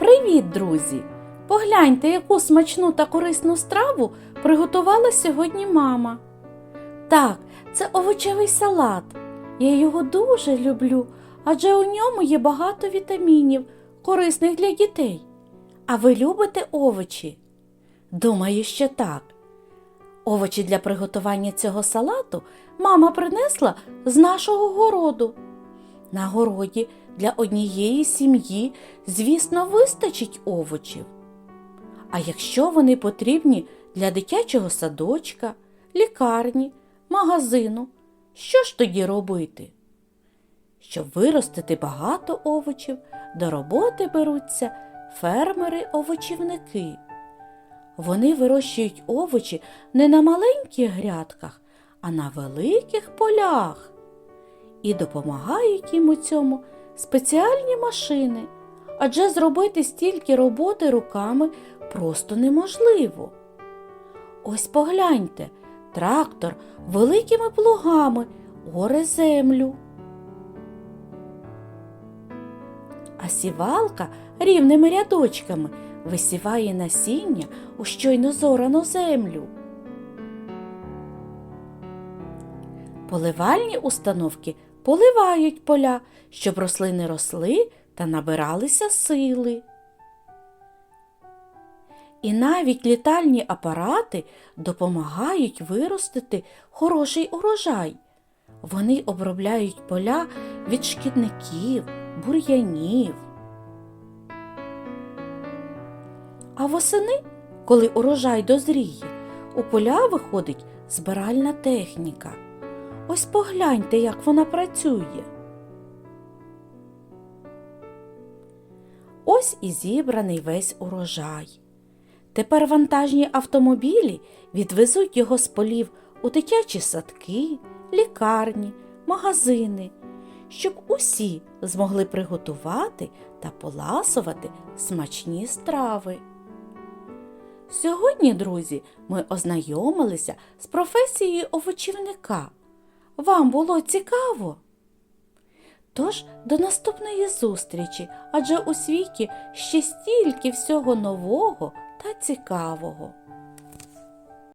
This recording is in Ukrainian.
Привіт, друзі! Погляньте, яку смачну та корисну страву приготувала сьогодні мама. Так, це овочевий салат. Я його дуже люблю, адже у ньому є багато вітамінів, корисних для дітей. А ви любите овочі? Думаю, що так. Овочі для приготування цього салату мама принесла з нашого городу. На городі для однієї сім'ї, звісно, вистачить овочів. А якщо вони потрібні для дитячого садочка, лікарні, магазину, що ж тоді робити? Щоб виростити багато овочів, до роботи беруться фермери-овочівники. Вони вирощують овочі не на маленьких грядках, а на великих полях. І допомагають їм у цьому спеціальні машини, адже зробити стільки роботи руками просто неможливо. Ось погляньте, трактор великими плугами оре землю. А сівалка рівними рядочками висіває насіння у щойно зорану землю. Поливальні установки поливають поля, щоб рослини росли та набиралися сили. І навіть літальні апарати допомагають виростити хороший урожай. Вони обробляють поля від шкідників, бур'янів. А восени, коли урожай дозріє, у поля виходить збиральна техніка. Ось погляньте, як вона працює. Ось і зібраний весь урожай. Тепер вантажні автомобілі відвезуть його з полів у дитячі садки, лікарні, магазини, щоб усі змогли приготувати та поласувати смачні страви. Сьогодні, друзі, ми ознайомилися з професією овочівника. Вам було цікаво? Тож до наступної зустрічі, адже у світі ще стільки всього нового та цікавого.